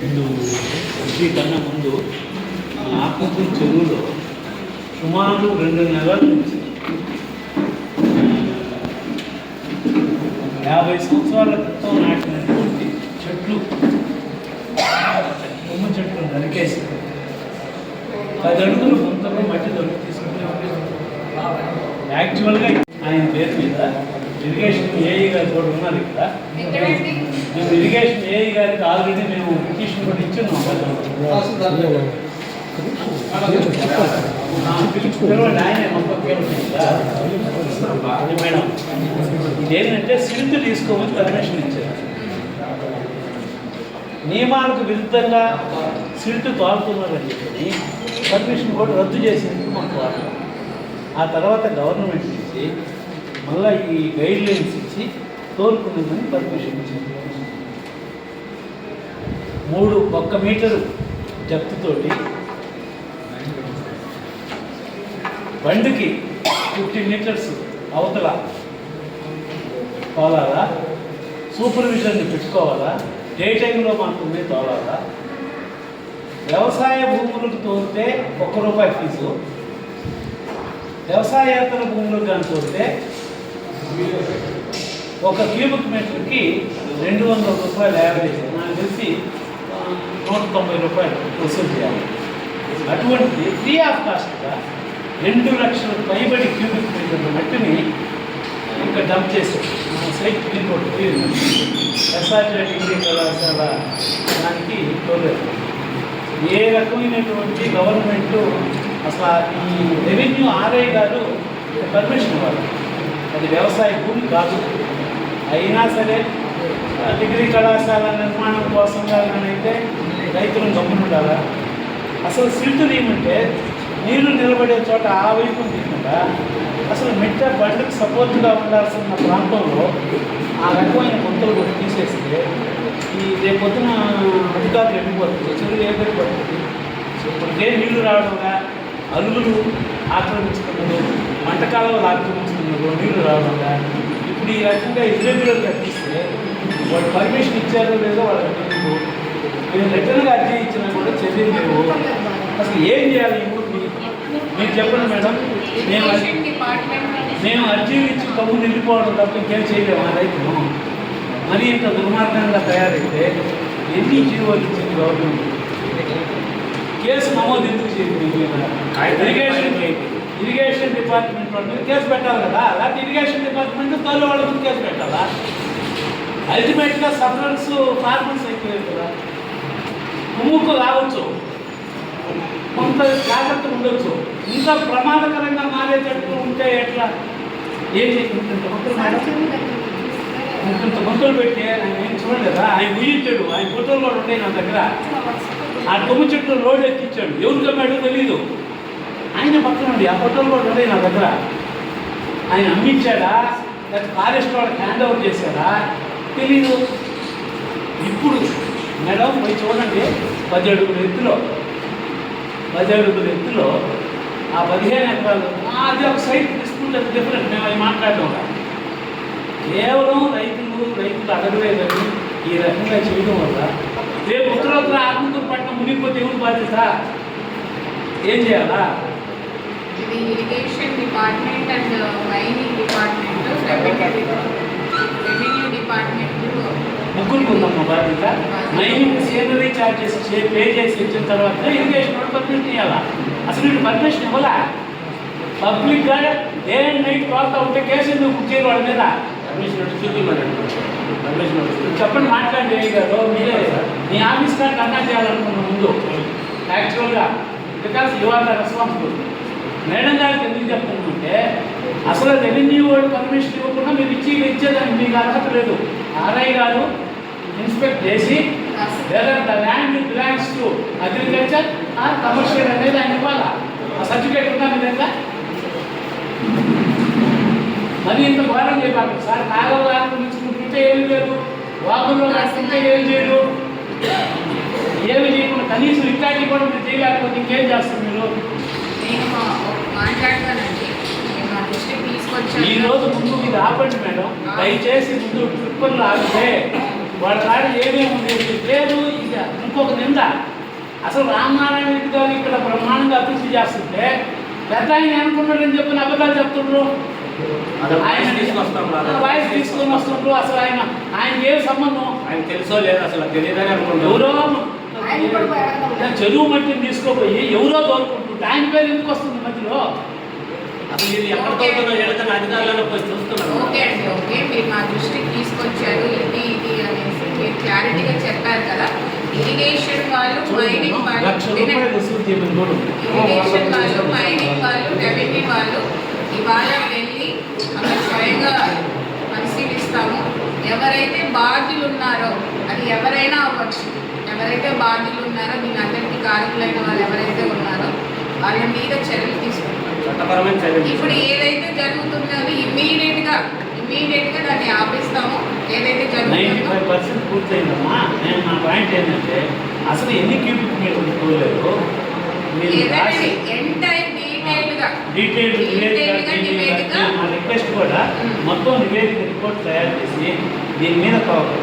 ముందు ఇంటి కన్నా ముందు ఆకుకూరు చెరువులో సుమారు రెండు నెలల నుంచి యాభై సంవత్సరాల క్రితం నాటినటువంటి చెట్లు. కొమ్మ చెట్లు నరికేసి పది అడుగులు గుంతలో మట్టి దొరికి తీసుకుంటే యాక్చువల్గా ఆయన పేరు మీద ఇరిగేషన్ ఏఈ గారు కూడా ఉన్నారు ఇక్కడ మేము ఇరిగేషన్ ఏఈ గారికి ఆల్రెడీ మేము పిటిషన్ కూడా ఇచ్చున్నాం మేడం. ఇదేంటంటే సిల్ట్ తీసుకోమని పర్మిషన్ ఇచ్చారు. నియమాలకు విరుద్ధంగా సిల్ట్ తోలుతున్నారని చెప్పి పర్మిషన్ కూడా రద్దు చేసేందుకు మాకు ఆ తర్వాత గవర్నమెంట్ నుంచి మళ్ళీ ఈ గైడ్ లైన్స్ ఇచ్చి తోలుకునేదని పర్మిషన్ ఇచ్చింది మూడు ఒక్క మీటరు జప్తుతోటి బండికి ఫిఫ్టీ మీటర్స్ అవతల తోలాలా? సూపర్విజన్ని పెట్టుకోవాలా? డే టైంలో మాత్రమే తోలాలా? వ్యవసాయ భూములకు తోలితే ఒక్క రూపాయి ఫీజు. వ్యవసాయేతర భూములకు కానీ తోలితే ఒక క్యూబిక్ మీటర్కి రెండు వందల రూపాయలు యావరేజ్. నాకు తెలిసి నూట తొంభై రూపాయలు వసూలు చేయాలి. అటువంటిది ఫ్రీ ఆఫ్ కాస్ట్గా రెండు లక్షల పైబడి క్యూబిక్ మీటర్ల మట్టిని ఇంకా డంప్ చేసాం మన site clean road SRT degree కళాశాల దానికి తోలేదు. ఏ రకమైనటువంటి గవర్నమెంట్ అసలు ఈ రెవెన్యూ ఆర్ఐ గారు పర్మిషన్ ఇవ్వాలి. అది వ్యవసాయ భూమి కాదు. అయినా సరే డిగ్రీ కళాశాల నిర్మాణం కోసం అయితే రైతులను గమ్మునుండాలా అసలు సిల్ట్ ఏమంటే నీళ్ళు నిలబడే చోట ఆ వైపు తీయకుండా అసలు మిట్ట బండ్లకు సపోర్ట్గా ఉండాల్సిన ప్రాంతంలో ఆ రకమైన గుంతలు కూడా తీసేస్తే ఈ రేపొద్దున అధికారులు వెళ్ళిపోతుంది చెరువు ఏ పడుతుంది. ఇప్పటికే నీళ్ళు రావడంగా అలుగులు ఆక్రమించుకున్నారు వంటకాలలో ఆక్రమించుకున్నారు నీళ్ళు రావడంగా ఇప్పుడు ఈ రకంగా ఇర్రెగ్యులర్ కట్టిస్తే వాళ్ళు పర్మిషన్ ఇచ్చారో లేదో వాళ్ళకి తెలియదు మేము రిటర్న్గా అర్జీ ఇచ్చినా కూడా చర్యలు లేవు అసలు ఏం చేయాలి ఊరిని మీరు చెప్పండి మేడం. మేము అర్జీ- మేము అర్జీలు ఇచ్చి కమ్ముని వెళ్ళిపోవడం తప్ప ఇంకేం చేయలేము ఆ రైతులు మరీ ఇంత దుర్మార్గంగా తయారైతే ఎన్ని జీవోలు ఇచ్చింది గవర్నమెంట్? కేసు నమోదు ఎందుకు మీద? ఇరిగేషన్ ఇరిగేషన్ డిపార్ట్మెంట్ వాళ్ళ మీద కేసు పెట్టాలి కదా? లేకపోతే ఇరిగేషన్ డిపార్ట్మెంట్ తోలు వాళ్ళ మీద కేసు పెట్టాలా? అల్టిమేట్గా సఫరర్స్ ఫార్మర్స్ అయిపోయారు కదా? కుమ్ముకు రావచ్చు. కొంత జాగ్రత్త ఉండొచ్చు. ఇంకా ప్రమాదకరంగా మారేటట్టు ఉంటే ఎట్లా? ఏం చేయకుంటుంటే మొక్కలు ఇంత పెట్టి ఆయన ఏం చూడలేదా? ఆయన ఊహించాడు. ఆయన ఫోటోలు కూడా ఉన్నాయి నా దగ్గర. ఆ కొమ్మ చెట్లు రోడ్ ఎక్కించాడు. ఎవరు కమ్మాడో తెలియదు ఆయన పక్కన ఉంది. ఆ ఫోటోలు కూడా ఉన్నాయి నా దగ్గర. ఆయన అమ్మించాడా? లేకపోతే ఫారెస్ట్ వాళ్ళకి హ్యాండ్ ఓవర్ చేశాడా? తెలీదు. ఇప్పుడు మేడం పోయి చూడండి. పది అడుగుల ఎత్తులో పది అడుగుల ఎత్తులో ఆ పదిహేను ఎకరాలు అది ఒక సైట్ తీసుకుంటే డిఫరెంట్ మేము అవి మాట్లాడడం కేవలం రైతులు రైతులు అడగలేదని ఈ రకంగా చేయడం వల్ల రేపు ఉత్తరోత్తర ఆత్మకూరు పట్టణం మునిగిపోతే ఎవరు బాధ్యత? ఏం చేయాలా? ఇది irrigation department and mining department revenue department. ముగ్గురికి ఉందమ్మా బాధ్యత మైనింగ్ సేనరీ చార్జెస్ పే చేసి ఇచ్చిన తర్వాత ఇరిగేషన్ కూడా పర్మిషన్ ఇవ్వాలా అసలు వీళ్ళు పర్మిషన్ ఇవ్వాలా? పబ్లిక్గా డే అండ్ నైట్ తోలుతా ఉంటే కేసు ఎందుకు బుక్ చేయరు వాళ్ళ మీద? చెప్పండి మాట్లాడండి గారు. మీరే మీ ఆఫీస్ కార్డు అన్నా చేయాలనుకున్న ముందు. యాక్చువల్గా because you are the responsible madam గారికి ఎందుకు చెప్తుందంటే అసలు రెవెన్యూ వాళ్ళు పర్మిషన్ ఇవ్వకుండా మీరు ఇచ్చి ఇచ్చేదానికి మీకు అర్హత లేదు. ఆర్ఐ గారు ఇన్స్పెక్ట్ చేసి whether the land belongs to agriculture or commercial అనేది ఆయన ఇవ్వాలా? ఆ సర్టిఫికేట్ ఉందా మీ దగ్గర? మరి ఇంత ఘోరం చేయబాకు. సార్ కాగలు ఆక్రమించుకుంటుంటే ఏమి లేదు. వాకుల్లో రాసుకుంటే ఏమి చేయరు ఏమి చేయకుండా కనీసం ఇట్లాంటివి కూడా మీరు చేయలేకపోతే ఇంకేం చేస్తారు మీరు? మాట్లాడతానండి. ఈ రోజు ముందు ఇది ఆపండి మేడం. దయచేసి ముందు ట్రిప్పులు ఆగితే వాళ్ళ కాడ ఏమేమి లేదు ఇక ఇంకొక నింద. అసలు రామనారాయణ రెడ్డి గారు ఇక్కడ బ్రహ్మాండంగా అభివృద్ధి చేస్తుంటే పెద్ద ఆయన అనుకున్నాడని చెప్పిన అబద్ధాలు చెప్తుండ్రు? ఆయన తీసుకొస్తాం. వాయిస్ తీసుకొని వస్తుండ్రు. అసలు ఆయన ఆయన ఏ సంబంధం? ఆయన తెలుసో లేదు అసలు తెలియదని అనుకుంటాం. ఎవరో. చెరువు మట్టిని తీసుకోపోయి ఎవరో తోలుకుంటుంటే ఆయన పేరు ఎందుకు వస్తుంది మధ్యలో అసలు ఇది ఎక్కడ తోలుతుందో ఎడతన అధికారులను పోయి చూస్తున్నాం ఓకే అండి ఓకే మీరు మా దృష్టికి తీసుకొచ్చారు ఇది ఇది అనేసి మీరు క్లారిటీగా చెప్పారు కదా. ఇరిగేషన్ వాళ్ళు మైనింగ్ వాళ్ళు. ఇరిగేషన్ వాళ్ళు మైనింగ్ వాళ్ళు రెవెన్యూ వాళ్ళు ఇవాళ వెళ్ళి అక్కడ స్వయంగా పరిశీలిస్తాము. ఎవరైతే బాధ్యులు ఉన్నారో అది ఎవరైనా అవ్వచ్చు. ఎవరైతే బాధ్యులు ఉన్నారో దీని అందరికీ కారకులైన వాళ్ళు ఎవరైతే ఉన్నారో వాళ్ళ మీద చర్యలు చర్యలు ఇప్పుడు ఏదైతే జరుగుతుందో అది ఇమ్మీడియట్గా ఇమ్మీడియట్గా దాన్ని ఆపిస్తాము. ఏదైతే జరుగుతుందో. ఫైవ్ పర్సెంట్ పూర్తయిందమ్మా. నేను నా పాయింట్ ఏంటంటే అసలు ఎన్ని క్యూబిక్ ఏదైతే ఎంటైర్ డీటెయిల్ నివేదిక. మా రిక్వెస్ట్ కూడా మొత్తం నివేదిక రిపోర్ట్ తయారు చేసి దీని మీద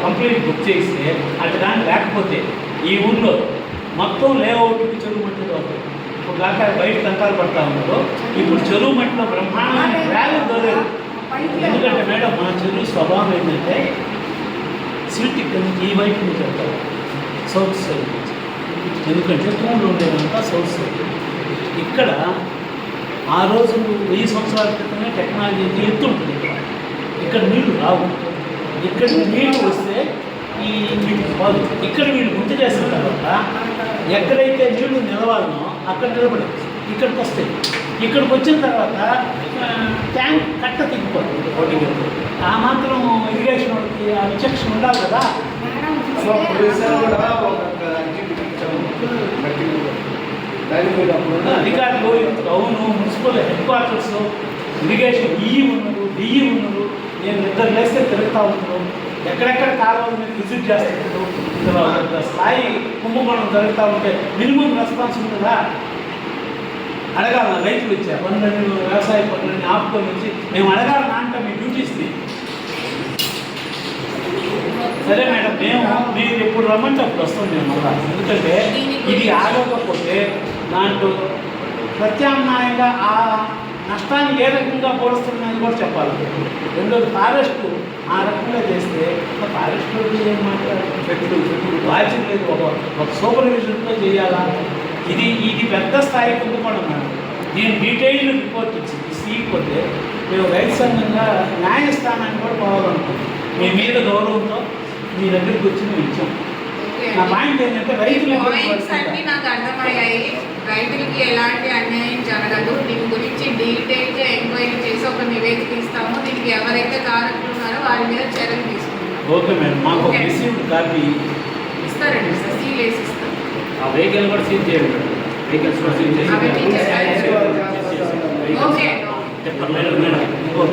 కంప్లీట్ బుక్ చేస్తే అటు కానీ లేకపోతే ఈ ఊళ్ళో మొత్తం లేఅవుట్కి చెరువు దాకా బయట తంకాలు పడతా ఉన్నారు ఇప్పుడు చెరువు మట్టిలో బ్రహ్మాండమైన వ్యాల్యూ దొరకదు. పైకి ఎందుకంటే మేడం మా చెరువు స్వభావం ఏంటంటే సిల్ట్ ఇక్కడ నుంచి ఈ వైపు నుంచి వెళ్తారు. సౌత్ సైడ్ నుంచి. ఎందుకంటే తూములు ఉండేదంతా సౌత్ సైడ్. ఇక్కడ ఆ రోజు వెయ్యి సంవత్సరాల క్రితమే టెక్నాలజీ ఎంత ఎత్తు ఉంటుంది ఇక్కడ. ఇక్కడ నీళ్ళు రావు. ఇక్కడ నీళ్ళు వస్తే ఈ పోదు ఇక్కడ వీళ్ళు గుంత చేసిన తర్వాత ఎక్కడైతే నీళ్ళు నిలవాలనో అక్కడ నిలబడి ఇక్కడికి వస్తాయి ఇక్కడికి వచ్చిన తర్వాత ట్యాంక్ కట్ట తిప్పిపోతుంది ఓటింగ్ ఆ మాత్రం ఇరిగేషన్ వాళ్ళకి ఆ విచక్షణ ఉండాలి కదా. అధికారులు అవును municipal headquarters irrigation EE ఉన్నారు డిఈ ఉన్నారు నేను ఇద్దరు లేస్తే తిరుగుతూ ఉన్నారు ఎక్కడెక్కడ కాలువలు మీరు విజిట్ చేస్తున్నారు స్థాయి కుంభకోణం జరుగుతూ ఉంటే మినిమం రెస్పాన్స్ అడగాల రైతులు ఇచ్చారు పనులని వ్యవసాయ పనులని ఆపుకొని వచ్చి మేము అడగాలి అంటే మీ డ్యూటీస్ది సరే మేడం మేము మీరు ఎప్పుడు రమ్మంటే అప్పుడు వస్తాం మేము మళ్ళా. ఎందుకంటే ఇది ఆగకపోతే దాంట్లో ప్రత్యామ్నాయంగా ఆ నష్టాన్ని ఏ రకంగా పోలుస్తుందని కూడా చెప్పాలి. రెండోది ఫారెస్ట్ ఆ రకంగా చేస్తే ఫారెస్ట్ ఏం మాట్లాడారు పెట్టుడు బాధ్యత లేదు ఒక ఒక సూపర్విజన్తో చేయాలా? ఇది ఇది పెద్ద స్థాయి కుంభకోణం నేను డీటెయిల్డ్ రిపోర్ట్ ఇచ్చి ఇవ్వకపోతే మేము రైతు సంఘంగా న్యాయస్థానాన్ని కూడా పోవాలనుకుంటున్నాం. మీ మీద గౌరవంతో మీ దగ్గరికి వచ్చి మేము ఇచ్చాం. పాయింట్స్ అన్ని. నాకు అర్థమయ్యాయి. రైతులకి ఎలాంటి అన్యాయం జరగదు. దీని గురించి డీటెయిల్గా ఎంక్వైరీ చేసి ఒక నివేదిక ఇస్తాము. దీనికి ఎవరైతే కారకులు ఉన్నారో వారి మీద చర్యలు తీసుకుంటాం ఓకే మేడం. మాకు ఒక ఓకే. రిసీవ్డ్ కాపీ ఇస్తారండి. సార్ సీల్ వేసి ఇస్తాం. ఆ వెహికల్ కూడా సీజ్ చేయండి మేడం. వెహికల్స్ కూడా సీజ్ చేసి అవన్నీ చేయాలి. Vehicles. Okay madam. ఇంకొక